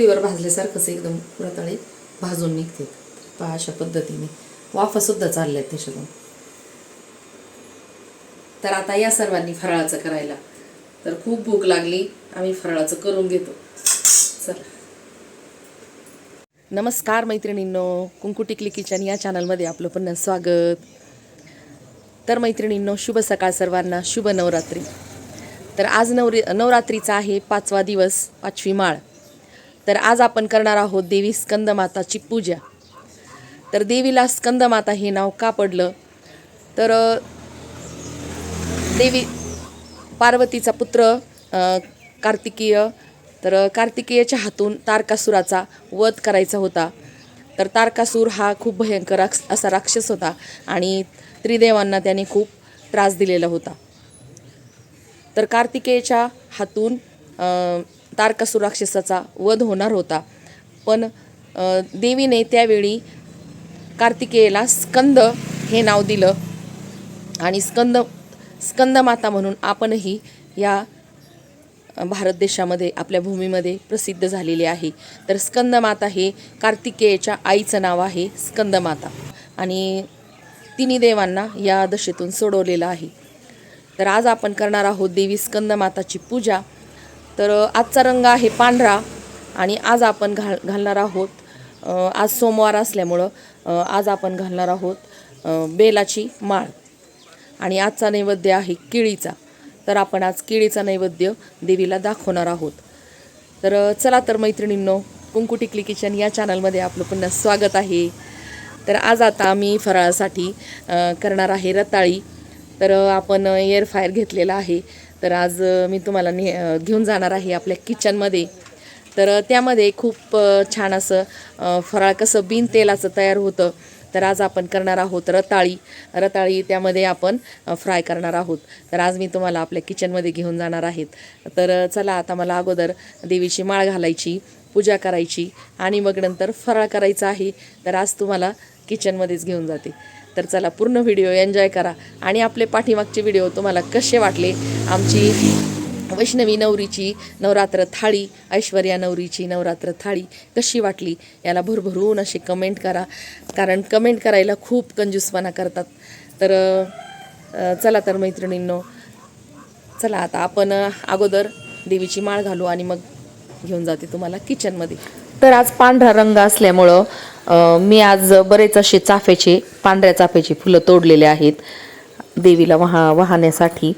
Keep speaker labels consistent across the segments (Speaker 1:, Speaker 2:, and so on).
Speaker 1: चुलीवर भाजल्यासारखंच एकदम रताळे भाजून निघते. पहा अशा पद्धतीने. वाफासुद्धा चालल्या आहेत त्याच्यातून. तर आता या सर्वांनी फराळाचं करायला. तर खूप भूक लागली. आम्ही फराळाचं करून घेतो. चला. नमस्कार मैत्रिणींनो. कुंकू टिकली किचन या चॅनलमध्ये आपलं पुन्हा स्वागत. तर मैत्रिणींनो शुभ सकाळ सर्वांना. शुभ नवरात्री. तर आज नवरी नवरात्रीचा आहे पाचवा दिवस पाचवी माळ. तर आज आपण करणार आहोत देवी स्कंदमाताची पूजा. तर देवीला स्कंदमाता हे नाव का पडलं? तर देवी पार्वतीचा पुत्र कार्तिकीय. तर कार्तिकेयाच्या हातून तारकासुराचा वध करायचा होता. तर तारकासूर हा खूप भयंकर राक्ष असा राक्षस होता आणि त्रिदेवांना त्याने खूप त्रास दिलेला होता. तर कार्तिकेयच्या हातून तारकासूर राक्षसाचा वध होणार होता. पण देवीने त्यावेळी कार्तिकेयला स्कंद हे नाव दिलं. आणि स्कंद स्कंदमाता म्हणून आपणही या भारत देशामध्ये आपल्या भूमीमध्ये प्रसिद्ध झालेले आहे. तर स्कंदमाता हे कार्तिकेयच्या आईचं नाव आहे स्कंदमाता. आणि तिन्ही देवांना या दशेतून सोडवलेलं आहे. तर आज आपण करणार आहोत देवी स्कंदमाताची पूजा. तर आजचा रंग आहे पांढरा आणि आज आपण घाल घालणार आहोत आज सोमवार असल्यामुळं आज आपण घालणार आहोत बेलाची माळ. आणि आजचा नैवेद्य आहे केळीचा. तर आपण आज केळीचा नैवेद्य देवीला दाखवणार आहोत. तर चला तर मैत्रिणींनो कुंकू टिकली किचन या चॅनलमध्ये आपलं पुन्हा स्वागत आहे. तर आज आता मी फराळासाठी करणार आहे रताळी. तर आपण एअर फायर घेतलेला आहे. तर आज मी तुम्हाला ने घेऊन जाणार आहे आपल्या किचनमध्ये. तर त्यामध्ये खूप छान असं फराळ कसं बिन तेलाचं तयार होतं. तर आज आपण करणार आहोत रताळी. रताळी त्यामध्ये आपण फ्राय करणार आहोत. तर आज मी तुम्हाला आपल्या किचनमध्ये घेऊन जाणार आहेत. तर चला आता मला अगोदर देवीची माळ घालायची पूजा करायची आणि मग नंतर फराळ करायचा आहे. तर आज तुम्हाला किचनमध्येच घेऊन जाते. तर चला पूर्ण व्हिडिओ एन्जॉय करा. आणि आपले पाठीमागचे व्हिडिओ तुम्हाला कसे वाटले? आमची वैष्णवी नवरीची नवरात्र थाळी ऐश्वर्या नवरीची नवरात्र थाळी कशी वाटली? याला भरभरून असे कमेंट करा. कारण कमेंट करायला खूप कंजूसपणा करतात. तर चला तर मैत्रिणींनो चला आता आपण अगोदर देवीची माळ घालू आणि मग घेऊन जाते तुम्हाला किचनमध्ये तर आज पांढरा रंग असल्यामुळं मी आज बरेच असे चाफ्याचे पांढऱ्या चाफ्याचे फुलं तोडलेले आहेत देवीला वाहा वाहण्यासाठी.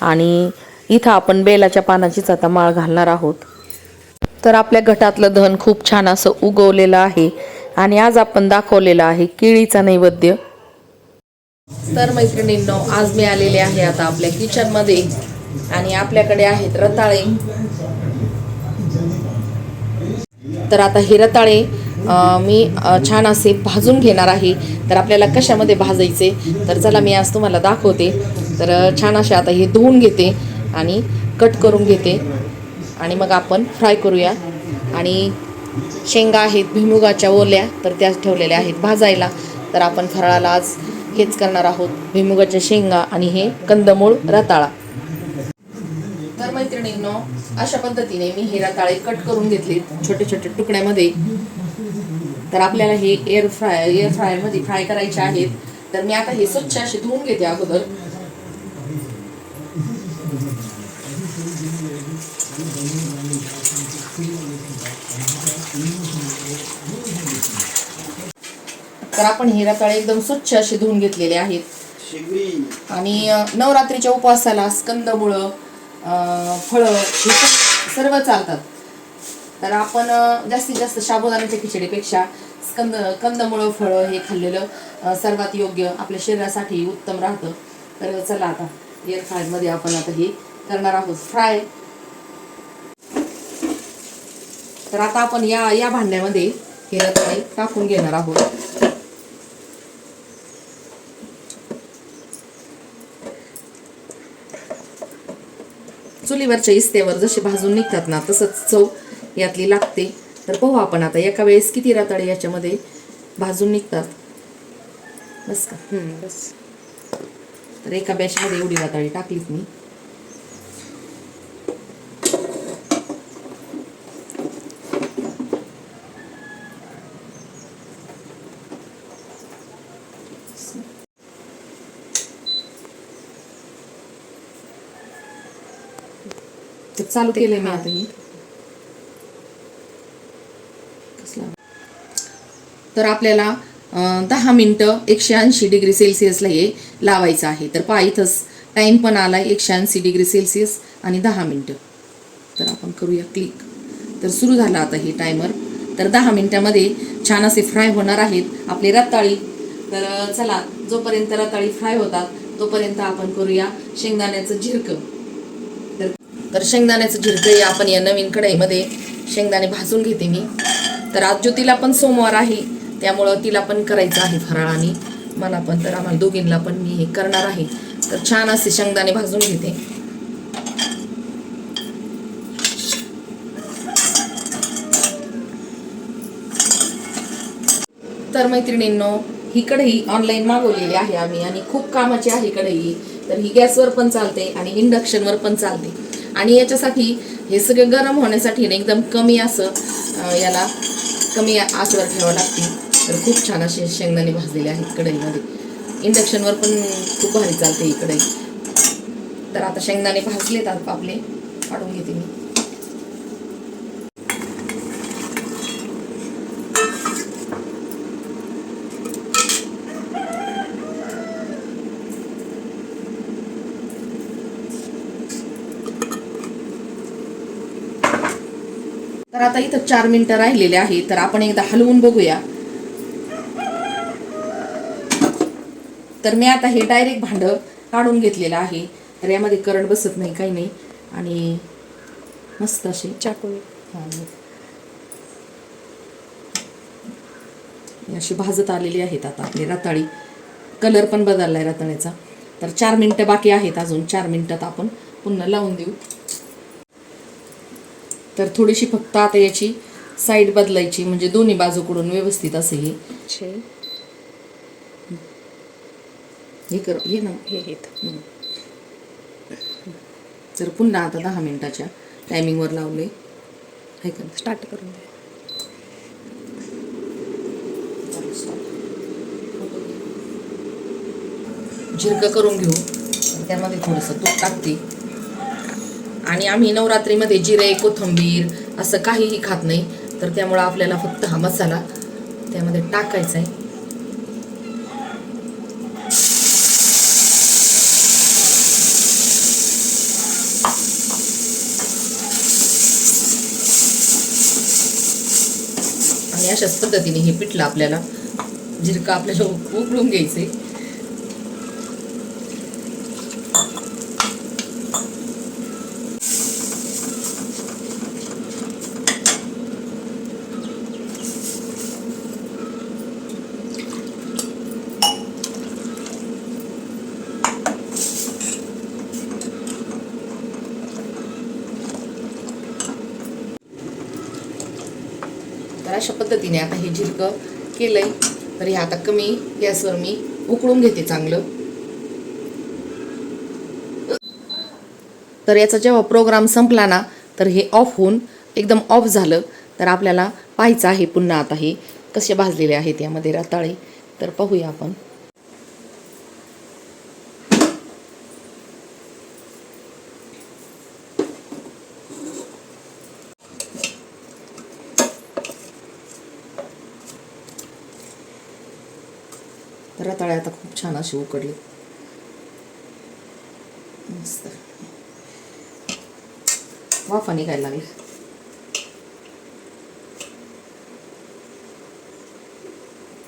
Speaker 1: आणि इथं आपण बेलाच्या पानाचीच आता माळ घालणार आहोत. तर आपल्या गटातलं धन खूप छान असं उगवलेलं आहे. आणि आज आपण दाखवलेलं आहे केळीचा नैवेद्य. तर मैत्रिणींनो आज मी आलेले आहे आता आपल्या किचनमध्ये आणि आपल्याकडे आहेत रताळे. तर आता हे रताळे मी छान असे भाजून घेणार आहे. तर आपल्याला कशामध्ये भाजायचे? तर चला मी आज तुम्हाला दाखवते. तर छान असे आता हे धुवून घेते आणि कट करून घेते. आणि मग आपण फ्राय करूया. आणि शेंगा आहेत भुईमुगाच्या ओल्या तर त्याच ठेवलेल्या आहेत भाजायला. तर आपण फराळाला आज हेच करणार आहोत भुईमुगाच्या शेंगा आणि हे कंदमूळ रताळा. तर मैत्रिणींनो अशा पद्धतीने मी हे रताळे कट करून घेतले छोटे छोटे तुकड्यामध्ये. तर आपल्याला हे एअर फ्राय एअर फ्रायरमध्ये फ्राय करायचे आहेत. तर मी आता हे स्वच्छ असे धुवून घेते अगोदर. तर आपण हे रताळे एकदम स्वच्छ असे धुवून घेतलेले आहेत. आणि नवरात्रीच्या उपवासाला स्कंदमुळं फळं हे सर्व चालतात. तर आपण जास्तीत जास्त साबुदाण्याच्या खिचडीपेक्षा स्कंद कंदमुळं फळं हे खाल्लेलं सर्वात योग्य आपल्या शरीरासाठी उत्तम राहतं. तर चला आता एअर फ्रायमध्ये आपण आता हे करणार आहोत. फ्राय तर आता आपण या या भांड्यामध्ये हे रताळे टाकून घेणार आहोत. चुलीवरच्या इस्त्यावर जसे भाजून निघतात ना तसंच चव यातली लागते. तर पाहू आपण आता एका वेळेस किती रताळे याच्यामध्ये भाजून निघतात? बस का?
Speaker 2: बस.
Speaker 1: तर एका बॅचमध्ये एवढी राताळी टाकलीत मी. चालू केलंय मी आता तर आपल्याला दहा मिनटं एकशे ऐंशी डिग्री सेल्सिअसला हे लावायचं आहे. तर पहा इथंच टाईम पण आलाय एकशे ऐंशी डिग्री सेल्सिअस आणि दहा मिनटं. तर आपण करूया क्लिक. तर सुरू झाला आता हे टायमर. तर दहा मिनटामध्ये छान असे फ्राय होणार आहेत आपले रताळी. तर चला जोपर्यंत रताळी फ्राय होतात तोपर्यंत आपण करूया शेंगदाण्याचं झिरकं तर तर शेंगदाण्याचं झिरकं आपण या नवीन कढईमध्ये शेंगदाणे भाजून घेते मी. तर आज ज्योतीला पण सोमवार आहे त्यामुळं तिला पण करायचं आहे फराळाने. मला पण तर आम्हाला दोघींना पण मी हे करणार आहे. तर छान असे शेंगदाणे भाजून घेते. तर मैत्रिणींनो ही कढई ऑनलाईन मागवलेली आहे आम्ही आणि खूप कामाची आहे कढई. तर ही गॅसवर पण चालते आणि इंडक्शनवर पण चालते. आणि याच्यासाठी हे सगळं गरम होण्यासाठी एकदम कमी असं याला कमी आचवर ठेवावं लागते. तर खूप छान असे शेंगदाणे भाजलेले आहेत कढईमध्ये. इंडक्शनवर पण खूप भारी चालते ही कढई. तर आता शेंगदाणे भाजलेत आता आपले. काढून घेते मी. आता इथं चार मिनिटं राहिलेले आहे तर आपण एकदा हलवून बघूया. तर मी आता हे डायरेक्ट भांड काढून घेतलेलं आहे तर यामध्ये करंट बसत नाही काही नाही. आणि मस्त असे
Speaker 2: चाकू.
Speaker 1: अशी भाजत आलेली आहेत आता आपली रताळी. कलर पण बदललाय रताळ्याचा. तर चार मिनिटं बाकी आहेत अजून. चार मिनिटात आपण पुन्हा लावून देऊ. तर थोडीशी फक्त आता याची साईड बदलायची म्हणजे दोन्ही बाजूकडून व्यवस्थित असे हे. हे कर हे ना.
Speaker 2: हे
Speaker 1: तर पुन्हा आता दहा मिनिटाच्या टायमिंगवर लावले. हे कर
Speaker 2: स्टार्ट करून द्या
Speaker 1: झिरकं करून घेऊ. त्यामध्ये थोडंसं तूप टाकते. आणि आम्ही नवरात्रीमध्ये जिरे कोथिंबीर असं काहीही खात नाही. तर त्यामुळं आपल्याला फक्त हा मसाला त्यामध्ये टाकायचा आहे आणि अशाच पद्धतीने हे पिठलं आपल्याला. जिरका आपल्याला उकळून घ्यायचंय. अशा पद्धतीने आता हे झिरकं केलंय. तर हे आता कमी गॅसवर मी उकळून घेते चांगलं. तर याचा जेव्हा प्रोग्राम संपला ना तर हे ऑफ होऊन एकदम ऑफ झालं. तर आपल्याला पाहायचं आहे पुन्हा आता हे कसे भाजलेले आहेत यामध्ये रताळे. तर पाहूया आपण तर रताळे आता खूप छान असे उकडले. मस्त. वाफा निघायला लागली.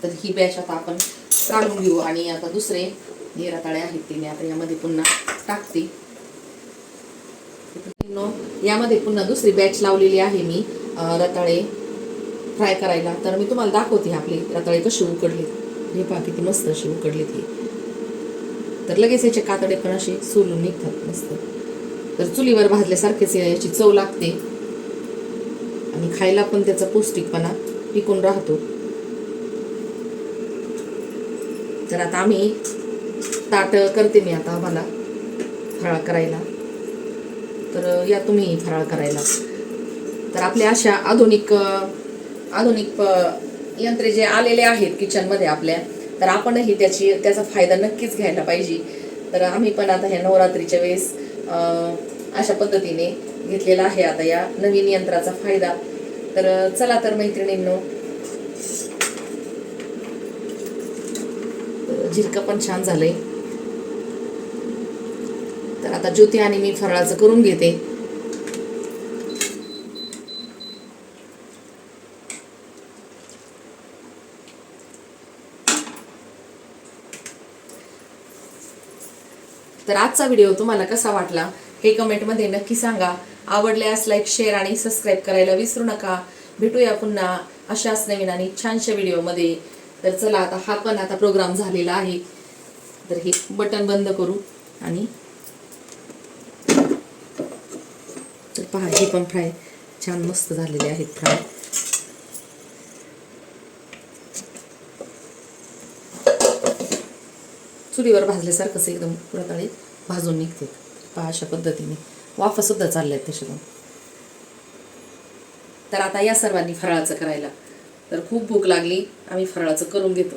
Speaker 1: तर ही बॅच आता आपण काढून घेऊ आणि आता दुसरे जे रताळे आहेत ते मी आता यामध्ये पुन्हा टाकते. यामध्ये पुन्हा दुसरी बॅच लावलेली आहे मी रताळे. फ्राय करायला. तर मी तुम्हाला दाखवते आपले रताळे कसे उकडले. हे पहा किती मस्त अशी उकडली ती. तर लगेच याचे कातडे पण असे सोलून निघतात मस्त. तर चुलीवर भाजल्यासारखेच याची चव लागते. आणि खायला पण त्याचा पौष्टिकपणा टिकून राहतो. तर आता आम्ही ताट करते मी आता आम्हाला फराळ करायला. तर या तुम्ही फराळ करायला. तर आपल्या अशा आधुनिक आधुनिक प यंत्रे जे आलेले आहेत किचनमध्ये आपल्या तर आपणही त्याची त्याचा फायदा नक्कीच घ्यायला पाहिजे. तर आम्ही पण आता ह्या नवरात्रीच्या वेळेस अशा पद्धतीने घेतलेला आहे आता या नवीन यंत्राचा फायदा. तर चला तर मैत्रिणींनो. झिरकं पण छान झालंय. तर आता ज्योती आणि मी फराळाचं करून घेते. तर आजचा व्हिडिओ तुम्हाला कसा वाटला हे कमेंटमध्ये नक्की सांगा. आवडल्यास लाईक शेअर आणि सबस्क्राईब करायला विसरू नका. भेटूया पुन्हा अशाच नवीन आणि छानशा व्हिडिओमध्ये तर चला आता हा पण आता प्रोग्राम झालेला आहे. तर हे बटन बंद करू आणि तर पहा हे पण फ्राय छान मस्त झालेले आहेत फ्राय चुलीवर भाजल्यासारखंच एकदम पुरातळी भाजून निघते. पहा अशा पद्धतीने. वाफा सुद्धा चालल्या आहेत त्याच्यातून. तर आता या सर्वांनी फराळाचं करायला. तर खूप भूक लागली. आम्ही फराळाचं करून घेतो.